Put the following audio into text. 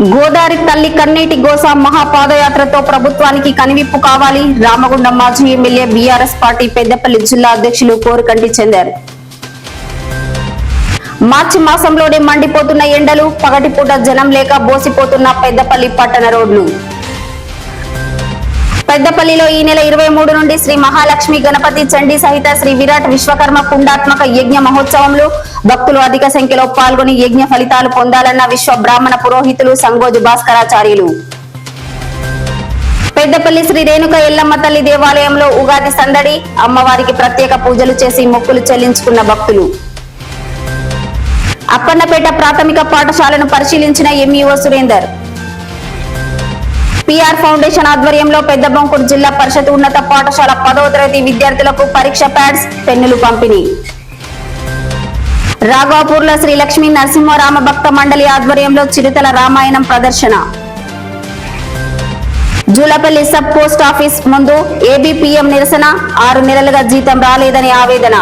గోదావరి తల్లి కన్నీటి గోస మహాపాదయాత్రతో ప్రభుత్వానికి కనివిప్పు కావాలి. రామగుండం మాజీ ఎమ్మెల్యే బీఆర్ఎస్ పార్టీ పెద్దపల్లి జిల్లా అధ్యక్షులు కోరుకంటి చెందారు. మార్చి మాసంలోనే మండిపోతున్న ఎండలు పగటిపూట జనం లేక బోసిపోతున్న పెద్దపల్లి పట్టణ రోడ్లు. పెద్దపల్లిలో ఈ నెల ఇరవై మూడు నుండి శ్రీ మహాలక్ష్మి గణపతి చండీ సహిత శ్రీ విరాట్ విశ్వకర్మ కుండాత్మక యజ్ఞ మహోత్సవంలో భక్తులు అధిక సంఖ్యలో పాల్గొని యజ్ఞ ఫలితాలు పొందాలన్న విశ్వ బ్రాహ్మణ పురోహితులు సంగోజు భాస్కరాచార్యులు. పెద్దపల్లి శ్రీ రేణుక ఎల్లమ్మ తల్లి దేవాలయంలో ఉగాది సందడి అమ్మవారికి ప్రత్యేక పూజలు చేసి మొక్కులు చెల్లించుకున్న భక్తులు. అప్పన్నపేట ప్రాథమిక పాఠశాలను పరిశీలించిన ఎంఈఓ సురేందర్. పిఆర్ ఫౌండేషన్ ఆధ్వర్యంలో పెద్ద జిల్లా పరిషత్ ఉన్నత పాఠశాల పదవ తరగతి విద్యార్థులకు పరీక్ష ప్యాడ్స్ పెన్నులు పంపిణీ. రాఘవాపూర్లో శ్రీ లక్ష్మీ నరసింహరామ భక్త మండలి ఆధ్వర్యంలో చిరుతల రామాయణం ప్రదర్శన. జూలపల్లి సబ్ పోస్ట్ ఆఫీస్ ముందు ఏబిపిఎం నిరసన ఆరు నెలలుగా జీతం రాలేదని ఆవేదన.